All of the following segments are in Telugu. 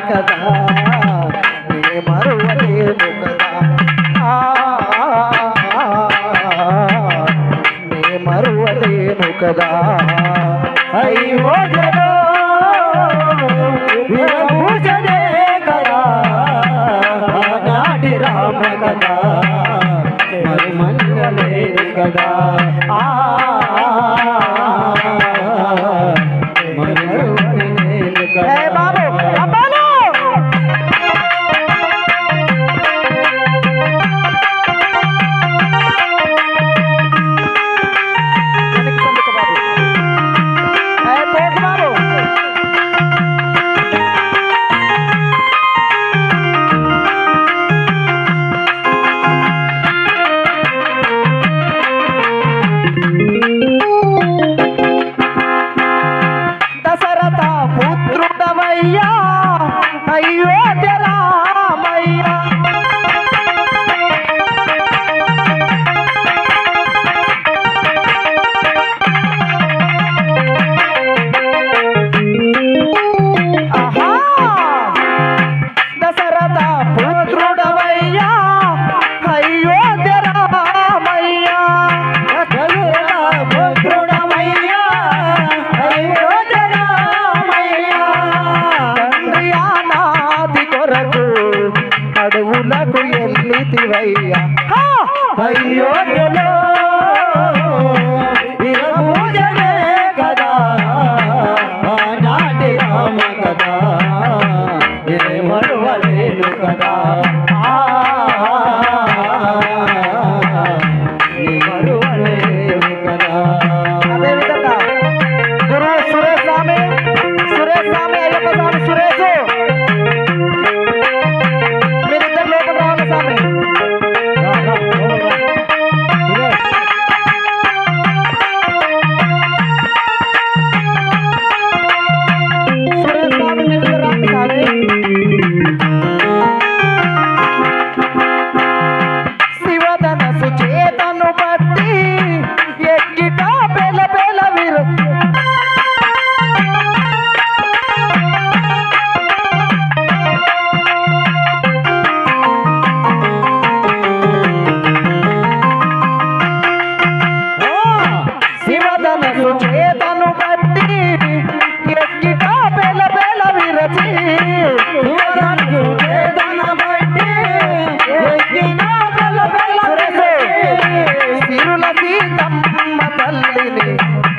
కదా. నీ మరువలేదు కదా. నీ మరువలేను కదా. అయ్యో జనే కదా. నాటి రామ కదా. మరి మండలేదు కదా. ఆ అయ్యోలో పూజనే కదా నాటి రామ కదా ఏ మరువలేను కదా.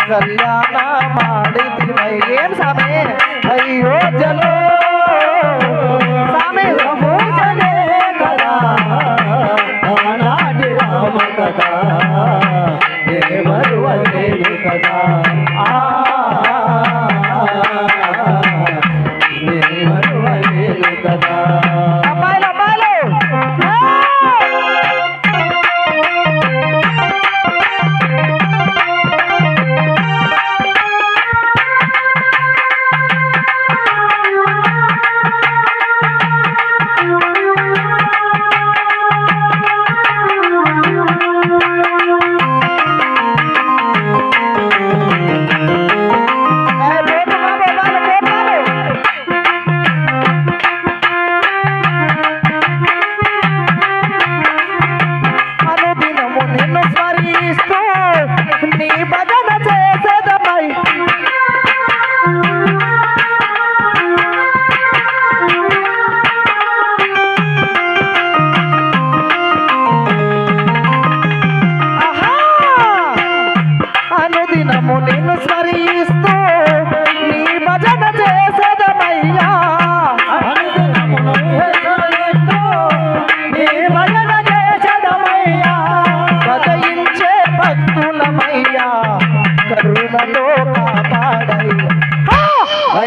ಕಲ್ಯಾಣ ಮಾಡಿದಿವೈ ಏನ್ ಸಭೆ ಅಯ್ಯೋ ಜಲೋ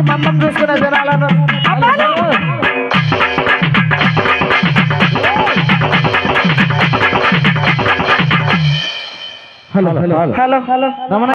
చూసి మందం చూసుకునే జనాలను. Hello hello hello hello.